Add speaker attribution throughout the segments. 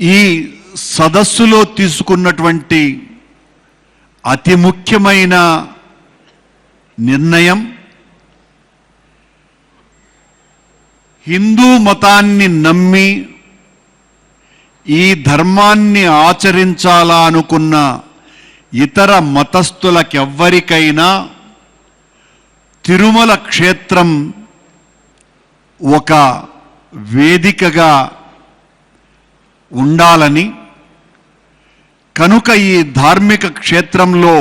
Speaker 1: ఈ సదస్సులో తీసుకున్నటువంటి అతి ముఖ్యమైన నిర్ణయం హిందూ మతాన్ని నమ్మి ఈ ధర్మాన్ని ఆచరించాలా అనుకున్న ఇతర మతస్థులకెవ్వరికైనా తిరుమల క్షేత్రం ఒక వేదికగా ఉండాలని కనుక ఈ ధార్మిక క్షేత్రంలో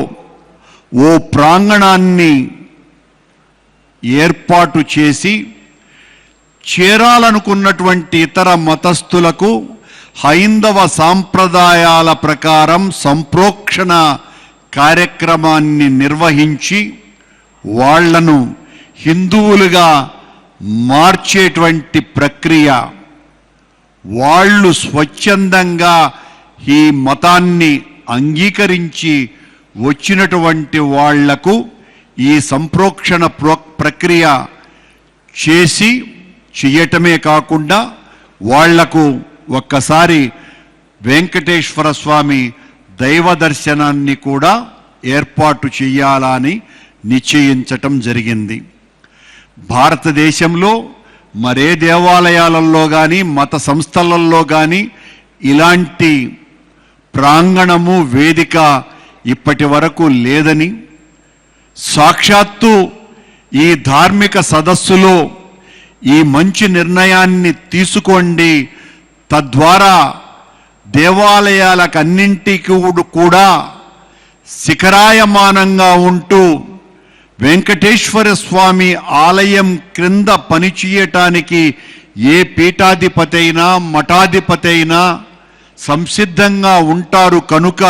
Speaker 1: ఓ ప్రాంగణాన్ని ఏర్పాటు చేసి చేరాలనుకున్నటువంటి ఇతర మతస్థులకు హైందవ సాంప్రదాయాల ప్రకారం సంప్రోక్షణ కార్యక్రమాన్ని నిర్వహించి వాళ్ళను హిందువులుగా మార్చేటువంటి ప్రక్రియ. వాళ్ళు స్వచ్ఛందంగా ఈ మతాన్ని అంగీకరించి వచ్చినటువంటి వాళ్ళకు ఈ సంప్రోక్షణ ప్ర- ప్రక్రియ చేసి చెయ్యటమే కాకుండా వాళ్ళకు ఒక్కసారి వెంకటేశ్వర స్వామి దైవ దర్శనాన్ని కూడా ఏర్పాటు చేయాలని నిశ్చయించటం జరిగింది. భారతదేశంలో మరే దేవాలయాలలో కానీ మత సంస్థలలో కానీ ఇలాంటి ప్రాంగణము వేదిక ఇప్పటి వరకు లేదని సాక్షాత్తు ఈ ధార్మిక సదస్సులో ఈ మంచి నిర్ణయాన్ని తీసుకోండి. తద్వారా దేవాలయాలకన్నింటికి కూడా శిఖరాయమానంగా ఉంటూ వెంకటేశ్వర స్వామి ఆలయం క్రింద పనిచేయటానికి ఏ పీఠాధిపతి అయినా మఠాధిపతి అయినా సంసిద్ధంగా ఉంటారు కనుక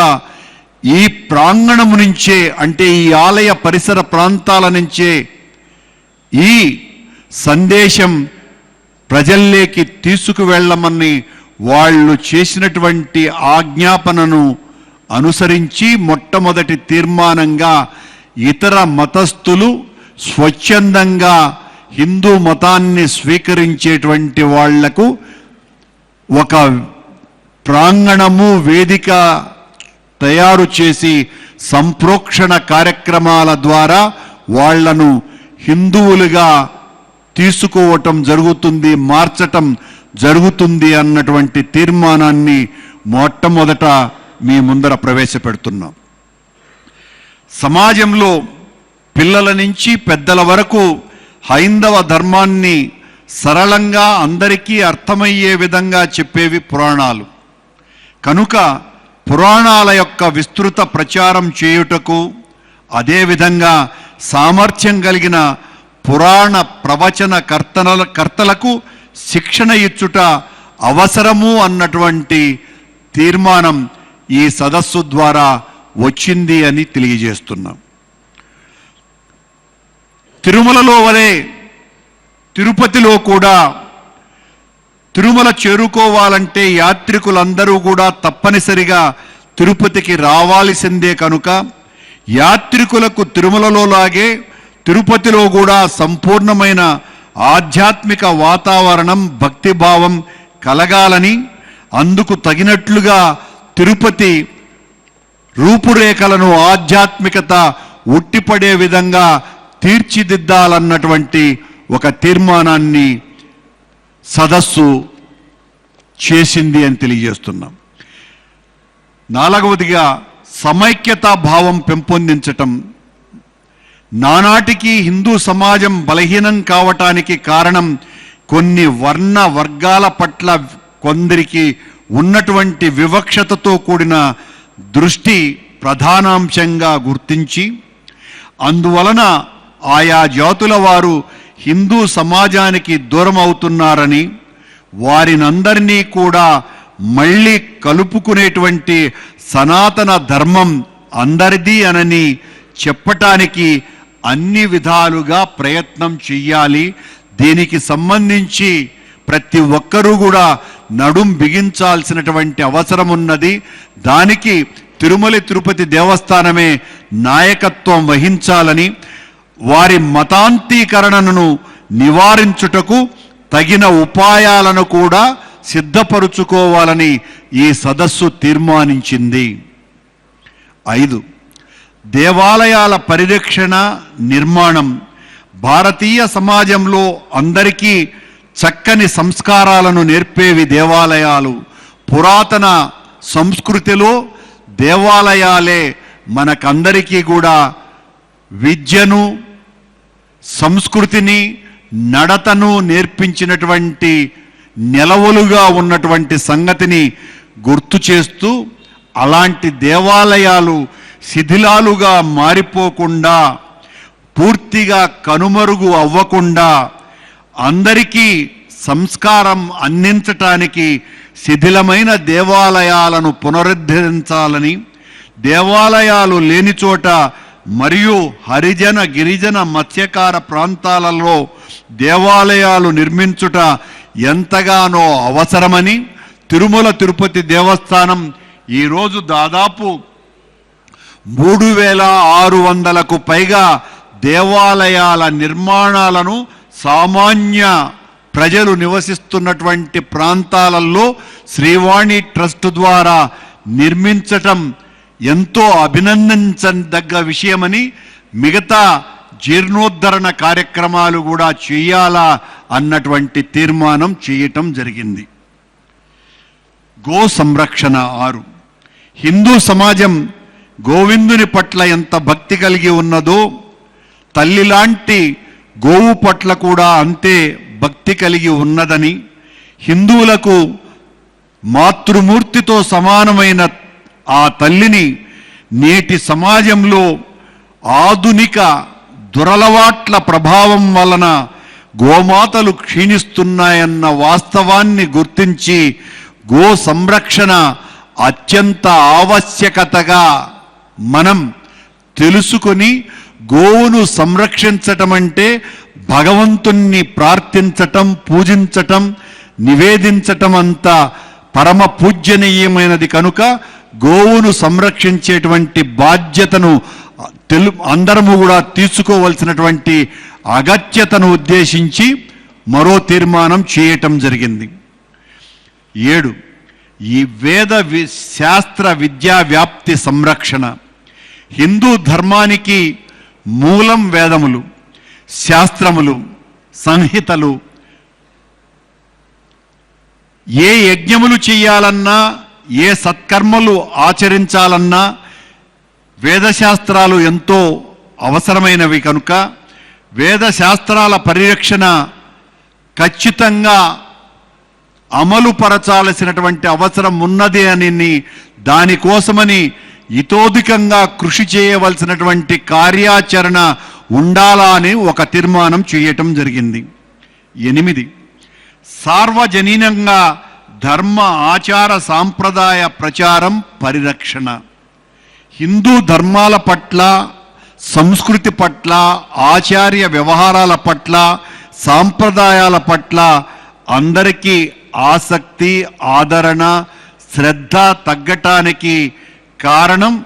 Speaker 1: ఈ ప్రాంగణము నుంచే అంటే ఈ ఆలయ పరిసర ప్రాంతాల నుంచే ఈ సందేశం ప్రజల్లోకి తీసుకువెళ్ళమని వాళ్ళు చేసినటువంటి ఆజ్ఞాపనను అనుసరించి మొట్టమొదటి తీర్మానంగా ఇతర మతస్థులు స్వచ్ఛందంగా హిందూ మతాన్ని స్వీకరించేటువంటి వాళ్ళకు ఒక ప్రాంగణము వేదిక తయారు చేసి సంప్రోక్షణ కార్యక్రమాల ద్వారా వాళ్ళను హిందువులుగా తీసుకోవటం జరుగుతుంది మార్చటం జరుగుతుంది అన్నటువంటి తీర్మానాన్ని మొట్టమొదట మీ ముందర ప్రవేశపెడుతున్నాం. సమాజంలో పిల్లల నుంచి పెద్దల వరకు హైందవ ధర్మాన్ని సరళంగా అందరికీ అర్థమయ్యే విధంగా చెప్పేవి పురాణాలు. కనుక పురాణాల యొక్క విస్తృత ప్రచారం చేయుటకు అదేవిధంగా సామర్థ్యం కలిగిన పురాణ ప్రవచన కర్తనల కర్తలకు శిక్షణ ఇచ్చుట అవసరము అన్నటువంటి తీర్మానం ఈ సదస్సు ద్వారా వచ్చింది అని తెలియజేస్తున్నాం. తిరుమలలో వలె తిరుపతిలో కూడా తిరుమల చేరుకోవాలంటే యాత్రికులందరూ కూడా తప్పనిసరిగా తిరుపతికి రావాల్సిందే కనుక యాత్రికులకు తిరుమలలో లాగే తిరుపతిలో కూడా సంపూర్ణమైన ఆధ్యాత్మిక వాతావరణం భక్తిభావం కలగాలని అందుకు తగినట్లుగా తిరుపతి రూపురేఖలను ఆధ్యాత్మికత ఉట్టిపడే విధంగా తీర్చిదిద్దాలన్నటువంటి ఒక తీర్మానాన్ని సదస్సు చేసింది అని తెలియజేస్తున్నాం. నాలుగవదిగా సమైక్యతా భావం పెంపొందించటం. నానాటికి హిందూ సమాజం బలహీనం కావటానికి కారణం కొన్ని వర్ణ వర్గాల పట్ల కొందరికి ఉన్నటువంటి వివక్షతతో కూడిన దృష్టి ప్రధానాంశంగా గుర్తించి అందువలన ఆయా జాతుల వారు హిందూ సమాజానికి దూరం అవుతున్నారని వారినందరినీ కూడా మళ్ళీ కలుపుకునేటువంటి సనాతన ధర్మం అందరిది అనని చెప్పటానికి అన్ని విధాలుగా ప్రయత్నం చెయ్యాలి. దీనికి సంబంధించి ప్రతి ఒక్కరూ కూడా నడుం బిగించాల్సినటువంటి అవసరం ఉన్నది దానికి తిరుమల తిరుపతి దేవస్థానమే నాయకత్వం వహించాలని వారి మతాంతీకరణను నివారించుటకు తగిన ఉపాయాలను కూడా సిద్ధపరుచుకోవాలని ఈ సదస్సు తీర్మానించింది. ఐదు దేవాలయాల పరిరక్షణ నిర్మాణం. భారతీయ సమాజంలో అందరికీ చక్కని సంస్కారాలను నేర్పేవి దేవాలయాలు. పురాతన సంస్కృతిలో దేవాలయాలే మనకందరికీ కూడా విద్యను సంస్కృతిని నడతను నేర్పించినటువంటి నిలవలుగా ఉన్నటువంటి సంగతిని గుర్తు చేస్తూ అలాంటి దేవాలయాలు శిథిలాలుగా మారిపోకుండా పూర్తిగా కనుమరుగు అవ్వకుండా అందరికీ సంస్కారం అందించటానికి శిథిలమైన దేవాలయాలను పునరుద్ధరించాలని దేవాలయాలు లేని చోట మరియు హరిజన గిరిజన మత్స్యకార ప్రాంతాలలో దేవాలయాలు నిర్మించుట ఎంతగానో అవసరమని తిరుమల తిరుపతి దేవస్థానం ఈరోజు దాదాపు మూడు వేల ఆరు వందలకు పైగా దేవాలయాల నిర్మాణాలను సామాన్య ప్రజలు నివసిస్తున్నటువంటి ప్రాంతాలలో శ్రీవాణి ట్రస్ట్ ద్వారా నిర్మించటం ఎంతో అభినందించదగ్గ విషయమని మిగతా జీర్ణోద్ధరణ కార్యక్రమాలు కూడా చేయాలా అన్నటువంటి తీర్మానం చేయటం జరిగింది. గో సంరక్షణ ఆరు. హిందూ సమాజం గోవిందుని పట్ల ఎంత భక్తి కలిగి ఉన్నదో తల్లిలాంటి గోవు పట్ల కూడా అంతే భక్తి కలిగి ఉన్నదని హిందువులకు మాతృమూర్తితో సమానమైన ఆ తల్లిని నేటి సమాజంలో ఆధునిక దురలవాట్ల ప్రభావం వలన గోమాతలు క్షీణిస్తున్నాయన్న వాస్తవాన్ని గుర్తించి గో సంరక్షణ అత్యంత ఆవశ్యకతగా మనం తెలుసుకొని గోవును సంరక్షించటం అంటే భగవంతుణ్ణి ప్రార్థించటం పూజించటం నివేదించటం అంత పరమ పూజ్యనీయమైనది కనుక గోవును సంరక్షించేటువంటి బాధ్యతను తెలు అందరము కూడా తీసుకోవలసినటువంటి అగత్యతను ఉద్దేశించి మరో తీర్మానం చేయటం జరిగింది. ఏడు ఈ వేద వి శాస్త్ర విద్యా వ్యాప్తి సంరక్షణ. హిందూ ధర్మానికి మూలం వేదములు శాస్త్రములు సంహితలు. ఏ యజ్ఞములు చేయాలన్నా ఏ సత్కర్మలు ఆచరించాలన్నా వేదశాస్త్రాలు ఎంతో అవసరమైనవి కనుక వేదశాస్త్రాల పరిరక్షణ ఖచ్చితంగా అమలు పరచాల్సినటువంటి అవసరం ఉన్నది అని దానికోసమని ఇతోధికంగా కృషి చేయవలసినటువంటి కార్యాచరణ ఉండాలా అని ఒక తీర్మానం చేయటం జరిగింది. ఎనిమిది సార్వజనీనంగా ధర్మ ఆచార సాంప్రదాయ ప్రచారం పరిరక్షణ. హిందూ ధర్మాల పట్ల సంస్కృతి పట్ల ఆచార్య వ్యవహారాల పట్ల సాంప్రదాయాల పట్ల అందరికీ ఆసక్తి ఆదరణ శ్రద్ధ తగ్గటానికి కారణం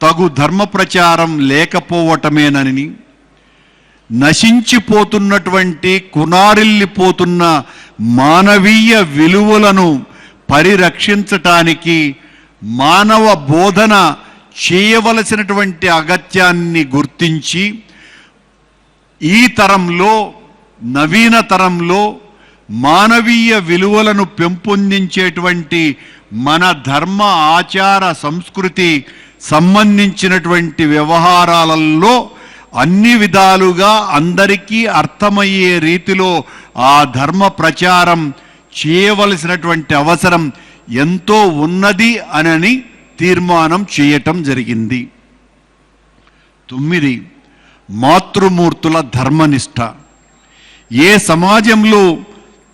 Speaker 1: తగు ధర్మ ప్రచారం లేకపోవటమేనని. నశించిపోతున్నటువంటి కునారిల్లిపోతున్న మానవీయ విలువలను పరిరక్షించటానికి మానవ బోధన చేయవలసినటువంటి అగత్యాన్ని గుర్తించి ఈ తరంలో నవీన తరంలో మానవీయ విలువలను పెంపొందించేటువంటి మన ధర్మ ఆచార సంస్కృతి సంబంధించినటువంటి వ్యవహారాలలో అన్ని విధాలుగా అందరికీ అర్థమయ్యే రీతిలో ఆ ధర్మ ప్రచారం చేయవలసినటువంటి అవసరం ఎంతో ఉన్నది అనని తీర్మానం చేయటం జరిగింది. తొమ్మిది మాతృమూర్తుల ధర్మనిష్ట. ఏ సమాజంలో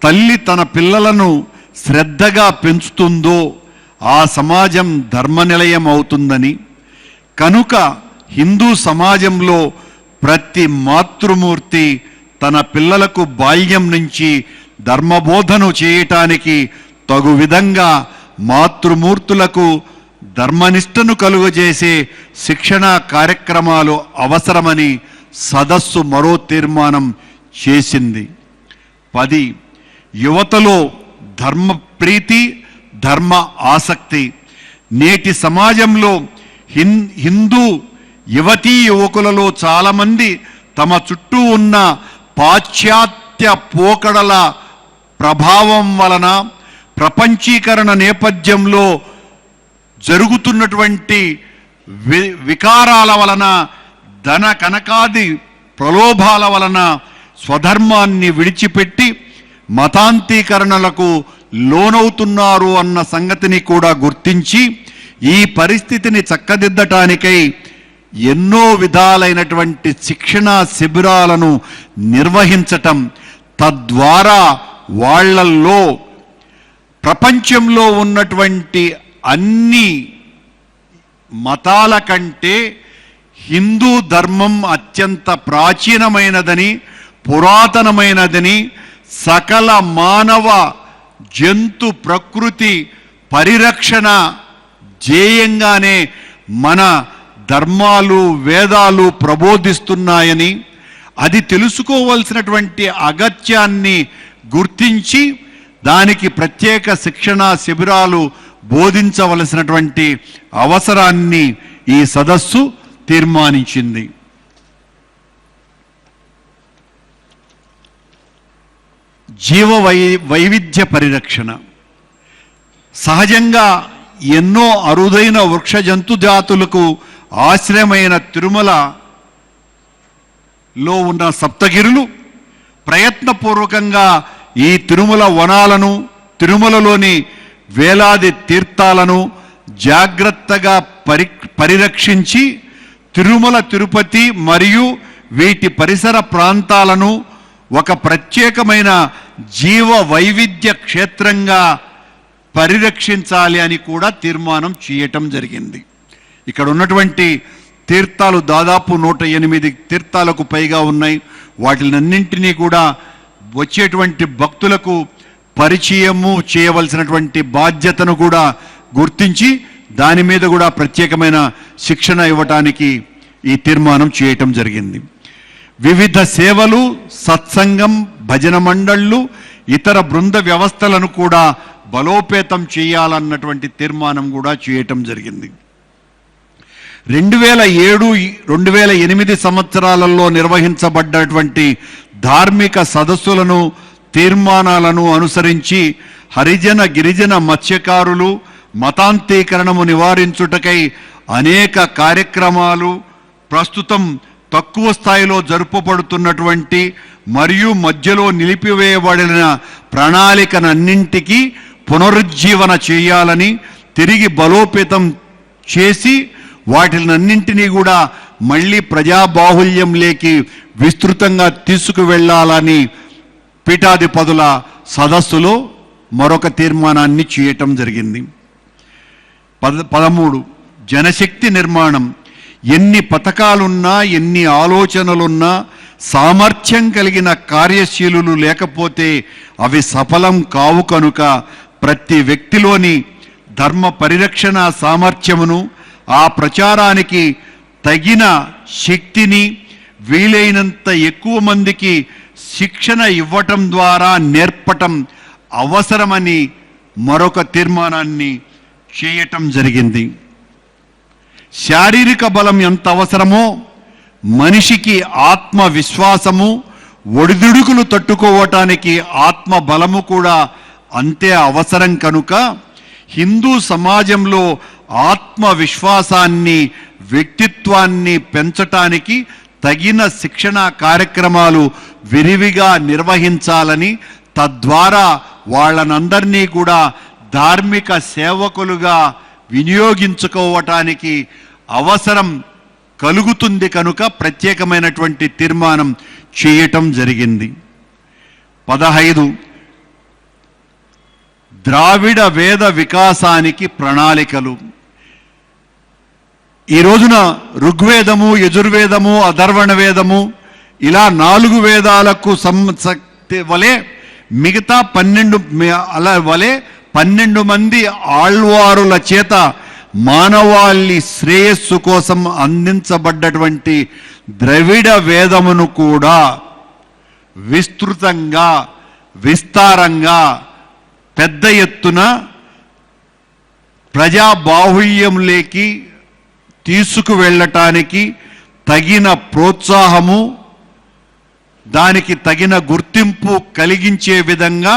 Speaker 1: తల్లి తన పిల్లలను శ్రద్ధగా పెంచుతుందో ఆ సమాజం ధర్మనిలయం అవుతుందని. కనుక హిందూ సమాజంలో ప్రతి మాతృమూర్తి తన పిల్లలకు బాల్యం నుంచి ధర్మబోధను చేయటానికి తగు విధంగా మాతృమూర్తులకు ధర్మనిష్టను కలుగజేసే శిక్షణా కార్యక్రమాలు అవసరమని సదస్సు మరో తీర్మానం చేసింది. పది యువతలో ధర్మ ప్రీతి ధర్మ ఆసక్తి. నేటి సమాజంలో హిన్ హిందూ యువతీ యువకులలో చాలామంది తమ చుట్టూ ఉన్న పాశ్చాత్య పోకడల ప్రభావం వలన ప్రపంచీకరణ నేపథ్యంలో జరుగుతున్నటువంటి వి వికారాల వలన ధన కనకాది ప్రలోభాల వలన స్వధర్మాన్ని విడిచిపెట్టి మతాంతీకరణలకు లోనవుతున్నారు అన్న సంగతిని కూడా గుర్తించి ఈ పరిస్థితిని చక్కదిద్దటానికై ఎన్నో విధాలైనటువంటి శిక్షణా శిబిరాలను నిర్వహించటం తద్వారా వాళ్ళల్లో ప్రపంచంలో ఉన్నటువంటి అన్ని మతాల కంటే హిందూ ధర్మం అత్యంత ప్రాచీనమైనదని పురాతనమైనదని సకల మానవ జంతు ప్రకృతి పరిరక్షణ ధ్యేయంగానే మన ధర్మాలు వేదాలు ప్రబోధిస్తున్నాయని అది తెలుసుకోవలసినటువంటి అగత్యాన్ని గుర్తించి దానికి ప్రత్యేక శిక్షణా శిబిరాలు బోధించవలసినటువంటి అవసరాన్ని ఈ సదస్సు తీర్మానించింది. జీవ వై వైవిధ్య పరిరక్షణ. సహజంగా ఎన్నో అరుదైన వృక్ష జంతు జాతులకు ఆశ్రయమైన తిరుమల లో ఉన్న సప్తగిరులు ప్రయత్నపూర్వకంగా ఈ తిరుమల వనాలను తిరుమలలోని వేలాది తీర్థాలను జాగ్రత్తగా పరి పరిరక్షించి తిరుమల తిరుపతి మరియు వీటి పరిసర ప్రాంతాలను ఒక ప్రత్యేకమైన జీవ వైవిధ్య క్షేత్రంగా పరిరక్షించాలి అని కూడా తీర్మానం చేయటం జరిగింది. ఇక్కడ ఉన్నటువంటి తీర్థాలు దాదాపు నూట ఎనిమిది తీర్థాలకు పైగా ఉన్నాయి. వాటినన్నింటినీ కూడా వచ్చేటువంటి భక్తులకు పరిచయము చేయవలసినటువంటి బాధ్యతను కూడా గుర్తించి దాని మీద కూడా ప్రత్యేకమైన శిక్షణ ఇవ్వటానికి ఈ తీర్మానం చేయటం జరిగింది. వివిధ సేవలు సత్సంగం భజన మండళ్ళు ఇతర బృంద వ్యవస్థలను కూడా బలోపేతం చేయాలన్నటువంటి తీర్మానం కూడా చేయటం జరిగింది. రెండు వేల ఏడు రెండు వేల ఎనిమిది సంవత్సరాలలో నిర్వహించబడ్డటువంటి ధార్మిక సదస్సులను తీర్మానాలను అనుసరించి హరిజన గిరిజన మత్స్యకారులు మతాంతీకరణము నివారించుటకై అనేక కార్యక్రమాలు ప్రస్తుతం తక్కువ స్థాయిలో జరుపబడుతున్నటువంటి మరియు మధ్యలో నిలిపివేయబడిన ప్రణాళికనన్నింటికీ పునరుజ్జీవన చేయాలని తిరిగి బలోపేతం చేసి వాటినన్నింటినీ కూడా మళ్ళీ ప్రజాబాహుల్యంలోకి విస్తృతంగా తీసుకువెళ్ళాలని పీఠాధిపతుల సదస్సులో మరొక తీర్మానాన్ని చేయటం జరిగింది. పద పదమూడు జనశక్తి నిర్మాణం. ఎన్ని పథకాలున్నా ఎన్ని ఆలోచనలున్నా సామర్థ్యం కలిగిన కార్యశీలులు లేకపోతే అవి సఫలం కావు కనుక ప్రతి వ్యక్తిలోని ధర్మ పరిరక్షణ సామర్థ్యమును ఆ ప్రచారానికి తగిన శక్తిని వీలైనంత ఎక్కువ మందికి శిక్షణ ఇవ్వటం ద్వారా నేర్పటం అవసరమని మరొక తీర్మానాన్ని చేయటం జరిగింది. శారీరక బలం ఎంత అవసరమో మనిషికి ఆత్మవిశ్వాసము ఒడిదుడుకులు తట్టుకోవటానికి ఆత్మ బలము కూడా అంతే అవసరం కనుక హిందూ సమాజంలో ఆత్మవిశ్వాసాన్ని వ్యక్తిత్వాన్ని పెంచటానికి తగిన శిక్షణ కార్యక్రమాలు విరివిగా నిర్వహించాలని తద్వారా వాళ్ళనందరినీ కూడా ధార్మిక సేవకులుగా వినియోగించుకోవటానికి అవసరం కలుగుతుంది కనుక ప్రత్యేకమైనటువంటి తీర్మానం చేయటం జరిగింది. పదహైదు ద్రావిడ వేద వికాసానికి ప్రణాళికలు. ఈ రోజున ఋగ్వేదము యజుర్వేదము అధర్వణ వేదము ఇలా నాలుగు వేదాలకు సంసక్తి వలె మిగతా పన్నెండు అలా వలె పన్నెండు మంది ఆళ్వారుల చేత మానవాళి శ్రేయస్సు కోసం అందించబడ్డటువంటి ద్రవిడ వేదమును కూడా విస్తృతంగా విస్తారంగా పెద్ద ఎత్తున ప్రజాబాహుళ్యంలోకి తీసుకువెళ్ళటానికి తగిన ప్రోత్సాహము దానికి తగిన గుర్తింపు కలిగించే విధంగా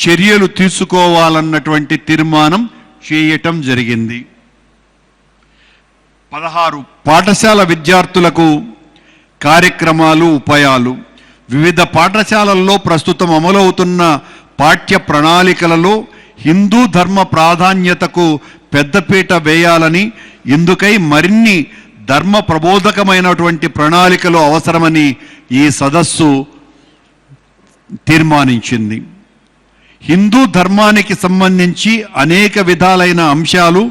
Speaker 1: చర్యలు తీసుకోవాలన్నటువంటి తీర్మానం చేయటం జరిగింది. పదహారు పాఠశాల విద్యార్థులకు కార్యక్రమాలు ఉపాయాలు. వివిధ పాఠశాలల్లో ప్రస్తుతం అమలవుతున్న పాఠ్య ప్రణాళికలలో హిందూ ధర్మ ప్రాధాన్యతకు పెద్దపీట వేయాలని ఇందుకై మరిన్ని ధర్మ ప్రబోధకమైనటువంటి ప్రణాళికలు అవసరమని ఈ సదస్సు తీర్మానించింది. హిందూ ధర్మానికి సంబంధించి అనేక విధాలైన అంశాలు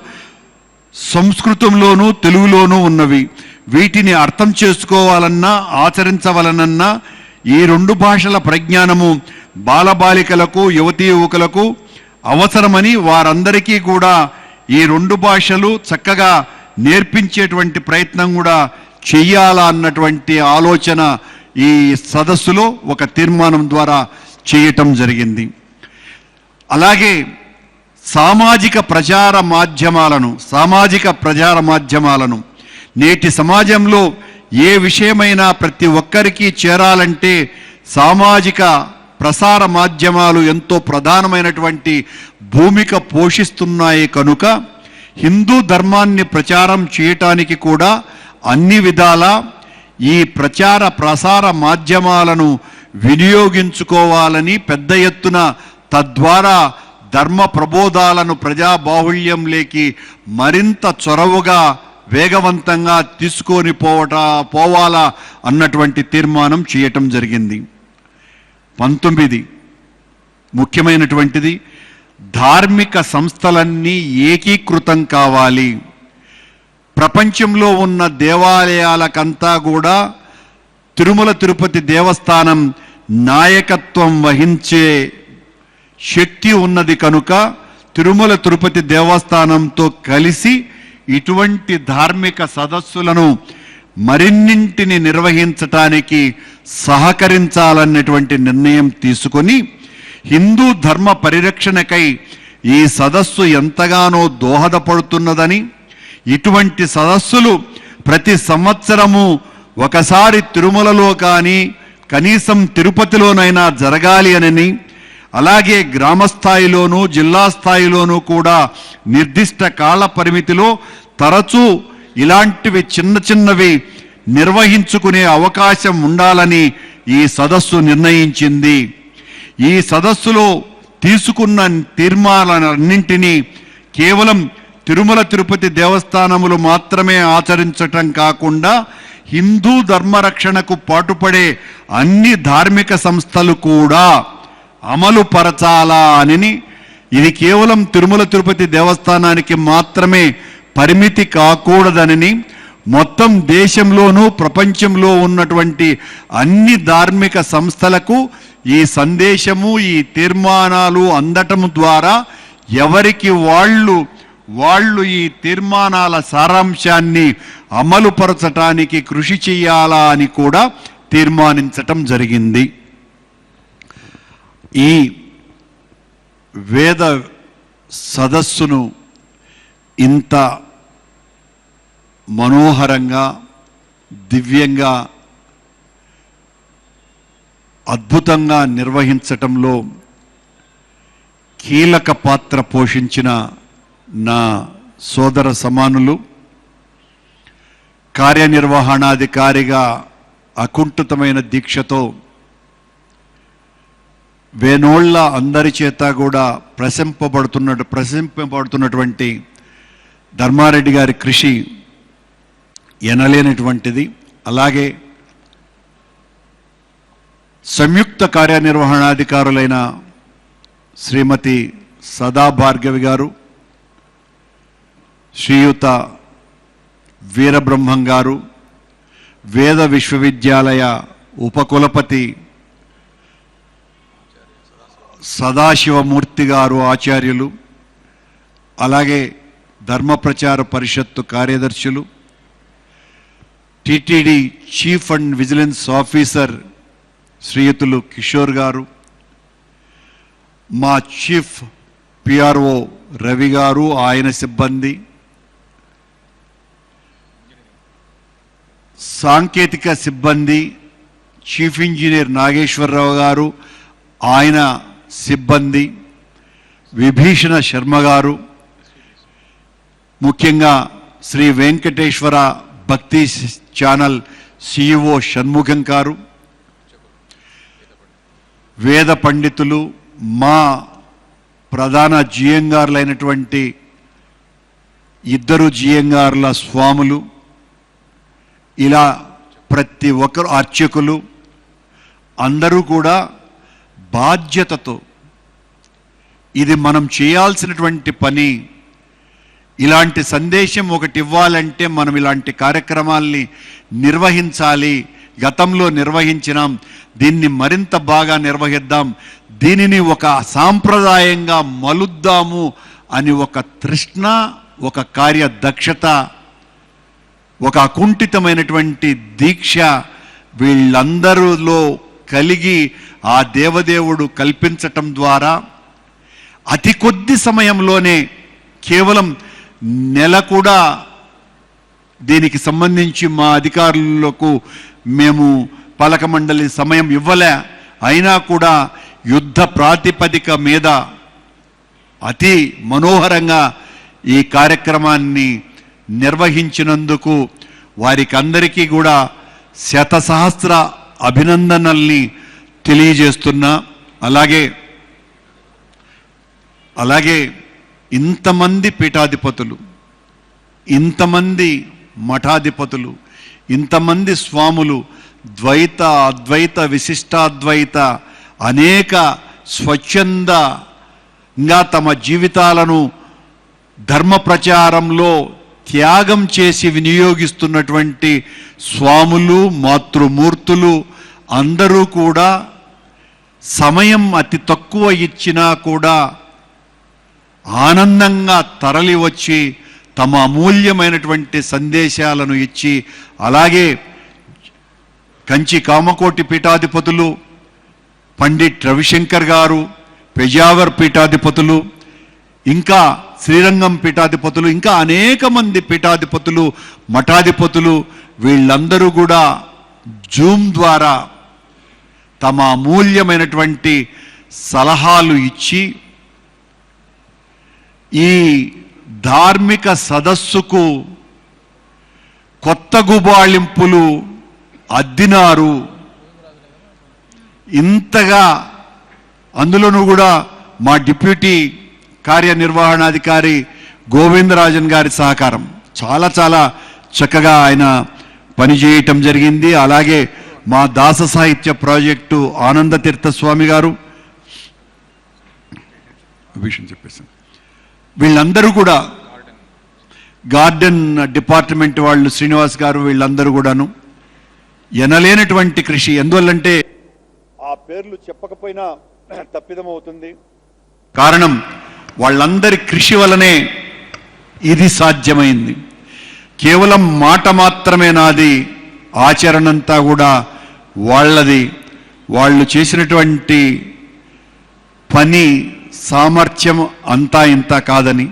Speaker 1: సంస్కృతంలోనూ తెలుగులోనూ ఉన్నవి. వీటిని అర్థం చేసుకోవాలన్నా ఆచరించవలనన్నా ఈ రెండు భాషల ప్రజ్ఞానము బాలబాలికలకు యువతీ యువకులకు అవసరమని వారందరికీ కూడా ఈ రెండు భాషలు చక్కగా నేర్పించేటువంటి ప్రయత్నం కూడా చెయ్యాలా అన్నటువంటి ఆలోచన ఈ సదస్సులో ఒక తీర్మానం ద్వారా చేయటం జరిగింది. అలాగే సామాజిక ప్రచార మాధ్యమాలను సామాజిక ప్రచార మాధ్యమాలను నేటి సమాజంలో ఏ విషయమైనా ప్రతి ఒక్కరికి చేరాలంటే సామాజిక ప్రసార మాధ్యమాలు ఎంతో ప్రధానమైనటువంటి భూమిక పోషిస్తున్నాయి కనుక హిందూ ధర్మాన్ని ప్రచారం చేయటానికి కూడా అన్ని విధాల ఈ ప్రచార ప్రసార మాధ్యమాలను వినియోగించుకోవాలని పెద్ద ఎత్తున తద్వారా ధర్మ ప్రబోధాలను ప్రజా బాహుళ్యంలోకి మరింత చొరవుగా వేగవంతంగా తీసుకొని పోవట పోవాలా అన్నటువంటి తీర్మానం చేయటం జరిగింది. పంతొమ్మిది. ముఖ్యమైనటువంటిది ధార్మిక సంస్థలన్నీ ఏకీకృతం కావాలి. ప్రపంచంలో ఉన్న దేవాలయాలకంతా కూడా తిరుమల తిరుపతి దేవస్థానం నాయకత్వం వహించే శక్తి ఉన్నది కనుక తిరుమల తిరుపతి దేవస్థానంతో కలిసి ఇటువంటి ధార్మిక సదస్సులను మరిన్నింటిని నిర్వహించటానికి సహకరించాలన్నటువంటి నిర్ణయం తీసుకొని హిందూ ధర్మ పరిరక్షణకై ఈ సదస్సు ఎంతగానో దోహదపడుతున్నదని ఇటువంటి సదస్సులు ప్రతి సంవత్సరము ఒకసారి తిరుమలలో కానీ కనీసం తిరుపతిలోనైనా జరగాలి అని అలాగే గ్రామ స్థాయిలోనూ జిల్లా స్థాయిలోనూ కూడా నిర్దిష్ట కాల పరిమితిలో తరచూ ఇలాంటివి చిన్న చిన్నవి నిర్వహించుకునే అవకాశం ఉండాలని ఈ సదస్సు నిర్ణయించింది. ఈ సదస్సులో తీసుకున్న తీర్మానాలన్నింటినీ కేవలం తిరుమల తిరుపతి దేవస్థానములు మాత్రమే ఆచరించటం కాకుండా హిందూ ధర్మరక్షణకు పాటుపడే అన్ని ధార్మిక సంస్థలు కూడా అమలు పరచాలా అని ఇది కేవలం తిరుమల తిరుపతి దేవస్థానానికి మాత్రమే పరిమితి కాకూడదనని మొత్తం దేశంలోనూ ప్రపంచంలో ఉన్నటువంటి అన్ని ధార్మిక సంస్థలకు ఈ సందేశము ఈ తీర్మానాలు అందటం ద్వారా ఎవరికి వాళ్ళు వాళ్ళు ఈ తీర్మానాల సారాంశాన్ని అమలుపరచటానికి కృషి చేయాలా అని కూడా తీర్మానించటం జరిగింది. ఈ వేద సదస్సును ఇంత మనోహరంగా దివ్యంగా అద్భుతంగా నిర్వహించటంలో కీలక పాత్ర పోషించిన నా సోదర సమానులు కార్యనిర్వహణాధికారిగా అకుంఠితమైన దీక్షతో వేనోళ్ళ అందరి చేత కూడా ప్రశంపబడుతున్న ప్రశంపబడుతున్నటువంటి ధర్మారెడ్డి గారి కృషి ఎనలేనటువంటిది. అలాగే సంయుక్త కార్యనిర్వహణాధికారులైన శ్రీమతి సదా భార్గవి గారు శ్రీయుత వీరబ్రహ్మం గారు వేద విశ్వవిద్యాలయ ఉపకులపతి సదాశివమూర్తి గారు ఆచార్యులు అలాగే ధర్మ ప్రచార పరిషత్తు కార్యదర్శులు TTD chief and vigilance officer శ్రీయుతులు Kishore గారు మా చీఫ్ పిఆర్ఓ రవి గారు ఆయన సిబ్బంది సాంకేతిక సిబ్బంది చీఫ్ ఇంజనీర్ నాగేశ్వరరావు గారు ఆయన సిబ్బంది విభీషణ శర్మ గారు ముఖ్యంగా శ్రీ వెంకటేశ్వర భక్తి ఛానల్ సిఇఓ షణ్ముఖం గారు వేద పండితులు మా ప్రధాన జియంగారులైనటువంటి ఇద్దరు జియంగారుల స్వాములు ఇలా ప్రతి ఒక్కరు అర్చకులు అందరూ కూడా బాధ్యతతో ఇది మనం చేయాల్సినటువంటి పని. ఇలాంటి సందేశం ఒకటి ఇవ్వాలంటే మనం ఇలాంటి కార్యక్రమాల్ని నిర్వహించాలి. గతంలో నిర్వహించినాం. దీన్ని మరింత బాగా నిర్వహిద్దాం. దీనిని ఒక సాంప్రదాయంగా మలుద్దాము అని ఒక తృష్ణ ఒక కార్యదక్షత ఒక అకుంఠితమైనటువంటి దీక్ష వీళ్ళందరిలో కలిగి ఆ దేవదేవుడు కల్పించటం ద్వారా అతి కొద్ది సమయంలోనే కేవలం నెల కూడా దీనికి సంబంధించి మా అధికారులకు మేము పాలక మండలి సమయం ఇవ్వలే. అయినా కూడా యుద్ధ ప్రాతిపదిక మీద అతి మనోహరంగా ఈ కార్యక్రమాన్ని నిర్వహించినందుకు వారికి అందరికీ కూడా శతసహస్ర అభినందనల్ని తెలియజేస్తున్నా. అలాగే అలాగే ఇంతమంది పీఠాధిపతులు ఇంతమంది మఠాధిపతులు ఇంతమంది స్వాములు ద్వైత అద్వైత విశిష్టాద్వైత అనేక స్వచ్ఛందంగా తమ జీవితాలను ధర్మ ప్రచారంలో త్యాగం చేసి వినియోగిస్తున్నటువంటి స్వాములు మాతృమూర్తులు అందరూ కూడా సమయం అతి తక్కువ ఇచ్చినా కూడా ఆనందంగా తరలి వచ్చి తమ అమూల్యమైనటువంటి సందేశాలను ఇచ్చి అలాగే కంచి కామకోటి పీఠాధిపతులు పండిట్ రవిశంకర్ గారు పెజావర్ పీఠాధిపతులు ఇంకా శ్రీరంగం పీఠాధిపతులు ఇంకా అనేక మంది పీఠాధిపతులు మఠాధిపతులు వీళ్ళందరూ కూడా జూమ్ ద్వారా తమ అమూల్యమైనటువంటి సలహాలు ఇచ్చి ఈ ధార్మిక సదస్సుకు కొత్త గుబాళింపులు అద్దినారు. ఇంతగా అందులోనూ కూడా మా డిప్యూటీ కార్యనిర్వహణాధికారి గోవిందరాజన్ గారి సహకారం. చాలా చాలా చక్కగా ఆయన పనిచేయటం జరిగింది. అలాగే మా దాస సాహిత్య ప్రాజెక్టు ఆనంద తీర్థ స్వామి గారు. విషయం చెప్పేసి వీళ్ళందరూ కూడా గార్డెన్ డిపార్ట్మెంట్ వాళ్ళు శ్రీనివాస్ గారు వీళ్ళందరూ కూడాను ఎనలేనటువంటి కృషి. ఎందువల్లంటే
Speaker 2: ఆ పేర్లు చెప్పకపోయినా తప్పిదం అవుతుంది
Speaker 1: కారణం వాళ్ళందరి కృషి వలనే ఇది సాధ్యమైంది. కేవలం మాట మాత్రమే నాది. ఆచరణంతా కూడా వాళ్ళది. వాళ్ళు చేసినటువంటి పని సామర్థ్యం అంతా ఇంత కాదని.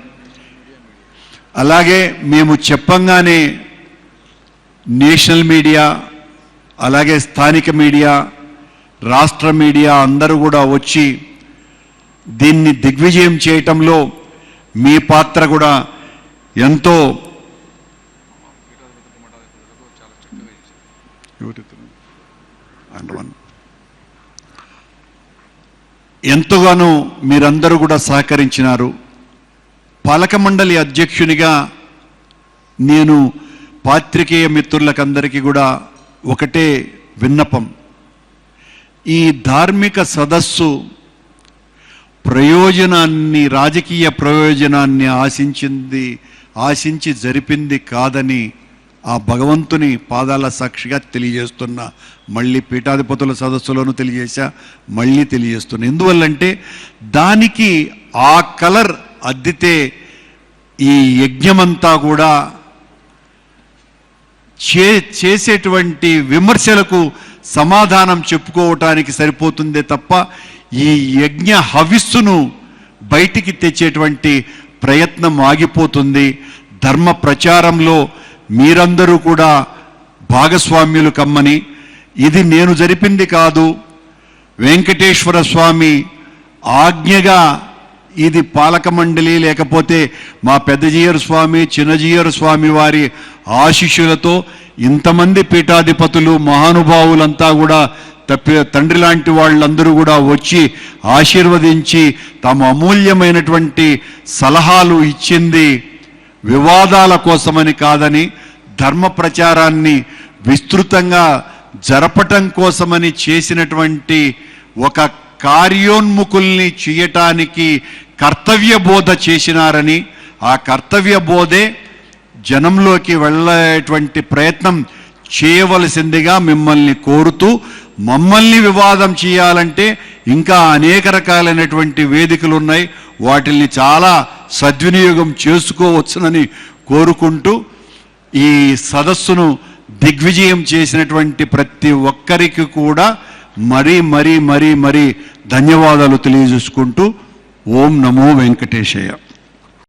Speaker 1: అలాగే మేము చెప్పంగానే నేషనల్ మీడియా అలాగే స్థానిక మీడియా రాష్ట్ర మీడియా అందరూ కూడా వచ్చి దీన్ని దిగ్విజయం చేయటంలో మీ పాత్ర కూడా ఎంతో అండవన్. ఎంతగానో మీరందరూ కూడా సహకరించినారు పాలక మండలి అధ్యక్షునిగా నేను పాత్రికేయ మిత్రులకందరికీ కూడా ఒకటే విన్నపం ఈ ధార్మిక సదస్సు ప్రయోజనాన్ని రాజకీయ ప్రయోజనాన్ని ఆశించింది ఆశించి జరిపింది కాదని ఆ భగవంతుని పాదాల సాక్షిగా తెలియజేస్తున్నా మళ్ళీ పీఠాధిపతుల సదస్సులోనూ తెలియజేశా మళ్ళీ తెలియజేస్తున్నా. ఎందువల్లంటే దానికి ఆ కలర్ అద్దితే ఈ యజ్ఞమంతా కూడా చే చేసేటువంటి విమర్శలకు సమాధానం చెప్పుకోవటానికి సరిపోతుందే తప్ప ఈ యజ్ఞ హవిస్సును బయటికి తెచ్చేటువంటి ప్రయత్నం ఆగిపోతుంది. ధర్మ ప్రచారంలో మీరందరూ కూడా భాగస్వామ్యులు కమ్మని. ఇది నేను జరిపింది కాదు. వెంకటేశ్వర స్వామి ఆజ్ఞగా ఇది పాలక మండలి లేకపోతే మా పెద్దజీయర్ స్వామి చిన్నజీయర్ స్వామి వారి ఆశిష్యులతో ఇంతమంది పీఠాధిపతులు మహానుభావులంతా కూడా తప్పి తండ్రి లాంటి వాళ్ళందరూ కూడా వచ్చి ఆశీర్వదించి తమ అమూల్యమైనటువంటి సలహాలు ఇచ్చింది వివాదాల కోసమని కాదని ధర్మ ప్రచారాన్ని విస్తృతంగా జరపటం కోసమని చేసినటువంటి ఒక కార్యోన్ముఖుల్ని చేయటానికి కర్తవ్య బోధ చేసినారని ఆ కర్తవ్య బోధే జనంలోకి వెళ్ళేటువంటి ప్రయత్నం చేయవలసిందిగా మిమ్మల్ని కోరుతూ మమ్మల్ని వివాదం చేయాలంటే ఇంకా అనేక రకాలైనటువంటి వేదికలు ఉన్నాయి వాటిల్ని చాలా సద్వినియోగం చేసుకోవచ్చునని కోరుకుంటూ ఈ సదస్సును దిగ్విజయం చేసినటువంటి ప్రతి ఒక్కరికి కూడా మరీ మరీ మరీ మరీ ధన్యవాదాలు తెలియజేసుకుంటూ ఓం నమో వెంకటేశయ్య.